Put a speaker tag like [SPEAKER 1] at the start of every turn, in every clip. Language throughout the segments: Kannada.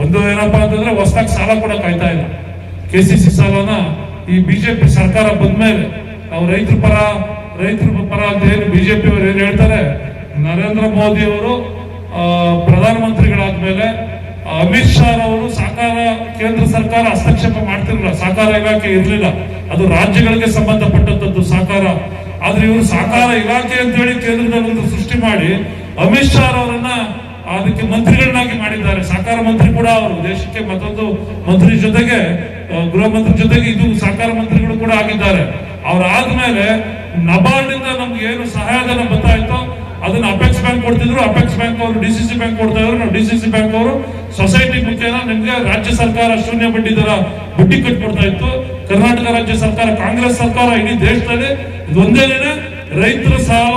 [SPEAKER 1] ಒಂದು ಏನಪ್ಪಾ ಅಂತಂದ್ರೆ ಹೊಸದಾಗಿ ಸಾಲ ಕೂಡ ಕಾಯ್ತಾ ಇಲ್ಲ. ಕೆ ಸಿ ಸಿ ಸಾಲನ ಈ ಬಿಜೆಪಿ ಸರ್ಕಾರ ಬಂದ ಮೇಲೆ ನಾವು ರೈತರ ಪರ ರೈತರ ಪರ ಅಂತ ಏನು ಬಿಜೆಪಿ ಅವರು ಏನ್ ಹೇಳ್ತಾರೆ, ನರೇಂದ್ರ ಮೋದಿ ಅವರು ಪ್ರಧಾನಮಂತ್ರಿಗಳಾದ ಪ್ರಧಾನಮಂತ್ರಿಗಳಾದ್ಮೇಲೆ ಅಮಿತ್ ಶಾ ಅವರು ಸಹಕಾರ ಕೇಂದ್ರ ಸರ್ಕಾರ ಹಸ್ತಕ್ಷೇಪ ಮಾಡ್ತಿರಲಿಲ್ಲ. ಸಹಕಾರ ಇಲಾಖೆ ಇರಲಿಲ್ಲ. ಅದು ರಾಜ್ಯಗಳಿಗೆ ಸಂಬಂಧಪಟ್ಟಂತದ್ದು ಸಹಕಾರ ಆದ್ರೆ ಇವರು ಸಹಕಾರ ಇಲಾಖೆ ಅಂತ ಹೇಳಿ ಕೇಂದ್ರದಲ್ಲಿ ಒಂದು ಸೃಷ್ಟಿ ಮಾಡಿ ಅಮಿತ್ ಶಾ ಅವರನ್ನ ಅದಕ್ಕೆ ಮಂತ್ರಿಗಳನ್ನಾಗಿ ಮಾಡಿದ್ದಾರೆ. ಸಹಕಾರ ಮಂತ್ರಿ ಕೂಡ ಅವರು. ದೇಶಕ್ಕೆ ಮತ್ತೊಂದು ಮಂತ್ರಿ ಜೊತೆಗೆ ಗೃಹ ಮಂತ್ರಿ ಜೊತೆಗೆ ಇದು ಸಹಕಾರ ಮಂತ್ರಿಗಳು ಕೂಡ ಆಗಿದ್ದಾರೆ. ಅವ್ರಾದ್ಮೇಲೆ ನಬಾರ್ಡ್ ಇಂದ ನಮ್ಗೆ ಏನು ಸಹಾಯಧನ ಇತ್ತು, ಅದನ್ನ ಅಪೆಕ್ಸ್ ಬ್ಯಾಂಕ್ ಕೊಡ್ತಿದ್ರು. ಅಪೆಕ್ಸ್ ಬ್ಯಾಂಕ್ ಅವರು ಡಿ ಸಿ ಸಿ ಬ್ಯಾಂಕ್ ಕೊಡ್ತಾ ಇದ್ರು. ಸಿ ಸಿ ಬ್ಯಾಂಕ್ ಅವರು ಸೊಸೈಟಿ ಮುಖೇನ ನಿಮ್ಗೆ ರಾಜ್ಯ ಸರ್ಕಾರ ಶೂನ್ಯ ಬಡ್ಡಿ ದರ ಬಡ್ಡಿ ಕಟ್ಕೊಡ್ತಾ ಇತ್ತು. ಕರ್ನಾಟಕ ರಾಜ್ಯ ಸರ್ಕಾರ, ಕಾಂಗ್ರೆಸ್ ಸರ್ಕಾರ ಇಡೀ ದೇಶದಲ್ಲಿ ಒಂದೇನೇ ರೈತರ ಸಾಲ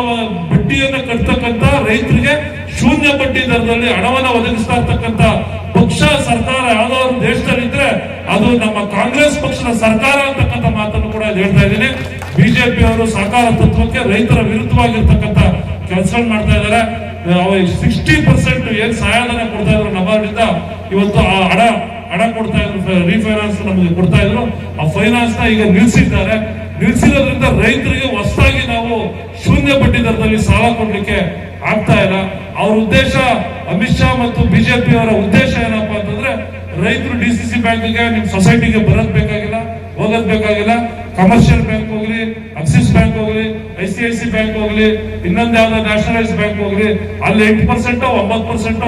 [SPEAKER 1] ಬಡ್ಡಿಯನ್ನು ಕಟ್ತಕ್ಕಂತ ರೈತರಿಗೆ ಶೂನ್ಯ ಬಡ್ಡಿ ದರದಲ್ಲಿ ಹಣವನ್ನು ಒದಗಿಸ್ತಾ ಇರ್ತಕ್ಕಂತ ಪಕ್ಷ, ಸರ್ಕಾರ ಯಾವ್ದಾದ್ರು ದೇಶದಲ್ಲಿ ಇದ್ರೆ ಅದು ನಮ್ಮ ಕಾಂಗ್ರೆಸ್ ಪಕ್ಷದ ಸರ್ಕಾರ ಅಂತಕ್ಕಂಥ ಮಾತನ್ನು ಕೂಡ ಹೇಳ್ತಾ ಇದ್ದೀನಿ. ಬಿಜೆಪಿ ಅವರು ಸಹಕಾರ ತತ್ವಕ್ಕೆ ರೈತರ ವಿರುದ್ಧವಾಗಿರ್ತಕ್ಕಂಥ ಕೆಲಸ ಮಾಡ್ತಾ ಇದ್ದಾರೆ. ಸಿಕ್ಸ್ಟಿ ಪರ್ಸೆಂಟ್ ಏನ್ ಸಹಾಯಧನ ಕೊಡ್ತಾ ಇದ್ರು ನಮ್ಮಿಂದ ಇವತ್ತು ಆ ಹಣ ಹಣ ಕೊಡ್ತಾ ಇದ್ರು ರೀಫೈನಾನ್ಸ್ ನಮಗೆ ಕೊಡ್ತಾ ಇದ್ರು. ಆ ಫೈನಾನ್ಸ್ನ ಈಗ ನಿಲ್ಸಿದ್ದಾರೆ. ನಿಲ್ಸಿರೋದ್ರಿಂದ ರೈತರಿಗೆ ಹೊಸದಾಗಿ ನಾವು ಶೂನ್ಯ ಬಡ್ಡಿ ದರದಲ್ಲಿ ಸಾಲ ಕೊಡ್ಲಿಕ್ಕೆ ಆಗ್ತಾ ಇಲ್ಲ. ಅವ್ರ ಉದ್ದೇಶ, ಅಮಿತ್ ಶಾ ಮತ್ತು ಬಿಜೆಪಿ ಅವರ ಉದ್ದೇಶ ಏನಪ್ಪಾ ಅಂತಂದ್ರೆ, ರೈತರು ಡಿ ಸಿ ಸಿ ಬ್ಯಾಂಕ್ಗೆ, ನಿಮ್ ಸೊಸೈಟಿಗೆ ಬರೋದ್ ಬೇಕಾಗಿಲ್ಲ, ಹೋಗೋದ್ ಬೇಕಾಗಿಲ್ಲ. ಕಮರ್ಷಿಯಲ್ ಬ್ಯಾಂಕ್ ಹೋಗ್ಲಿ ಆಕ್ಸಿಸ್ ಬ್ಯಾಂಕ್ ಹೋಗ್ಲಿ I C I C bank ಹೋಗ್ಲಿ, ಇನ್ನೊಂದ್ ಯಾವ್ದೋ ನ್ಯಾಷನಲೈಸ್ ಬ್ಯಾಂಕ್ ಹೋಗ್ಲಿ, ಅಲ್ಲಿ ಎಂಟು ಪರ್ಸೆಂಟ್ ಒಂಬತ್ತು ಪರ್ಸೆಂಟ್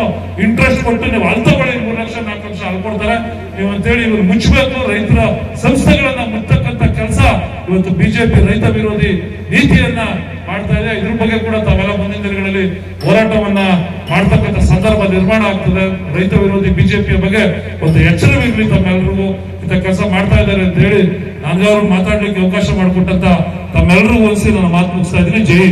[SPEAKER 1] ಇಂಟ್ರೆಸ್ಟ್ ಕೊಟ್ಟು ನೀವು ಅಲ್ಲಿ ತಗೊಳ್ಳಿ ಮೂರು ಲಕ್ಷ, ನಾಲ್ಕು ಲಕ್ಷ ಅಲ್ಲಿ ಕೊಡ್ತಾರೆ ನೀವು ಅಂತೇಳಿ ಇವ್ರು ಮುಚ್ಚಬೇಕು, ರೈತರ ಸಂಸ್ಥೆಗಳನ್ನ ಮುಚ್ಚತಕ್ಕಂತ ಕೆಲಸ ಇವತ್ತು ಬಿಜೆಪಿ ರೈತ ವಿರೋಧಿ ನೀತಿಯನ್ನ ಮಾಡ್ತಾ ಇದೆ. ಇದ್ರ ಬಗ್ಗೆ ಕೂಡ ತಾವೆಲ್ಲ ಮುಂದಿನ ದಿನಗಳಲ್ಲಿ ಹೋರಾಟವನ್ನ ಮಾಡ್ತಕ್ಕಂಥ ಸಂದರ್ಭ ನಿರ್ಮಾಣ ಆಗ್ತದೆ. ರೈತ ವಿರೋಧಿ ಬಿಜೆಪಿಯ ಬಗ್ಗೆ ಒಂದು ಎಚ್ಚರವಿರಲಿ ತಮ್ಮೆಲ್ಲರಿಗೂ ಇಂಥ ಕೆಲಸ ಮಾಡ್ತಾ ಇದ್ದಾರೆ ಅಂತ ಹೇಳಿ ನಾನು ಮಾತಾಡ್ಲಿಕ್ಕೆ ಅವಕಾಶ ಮಾಡಿಕೊಟ್ಟಂತ ತಮ್ಮೆಲ್ಲರಿಗೂ ಹೋಲಿಸಿ ನಾನು ಮಾತು ಮುಗಿಸ್ತಾ ಇದ್ದೀನಿ. ಜೈ.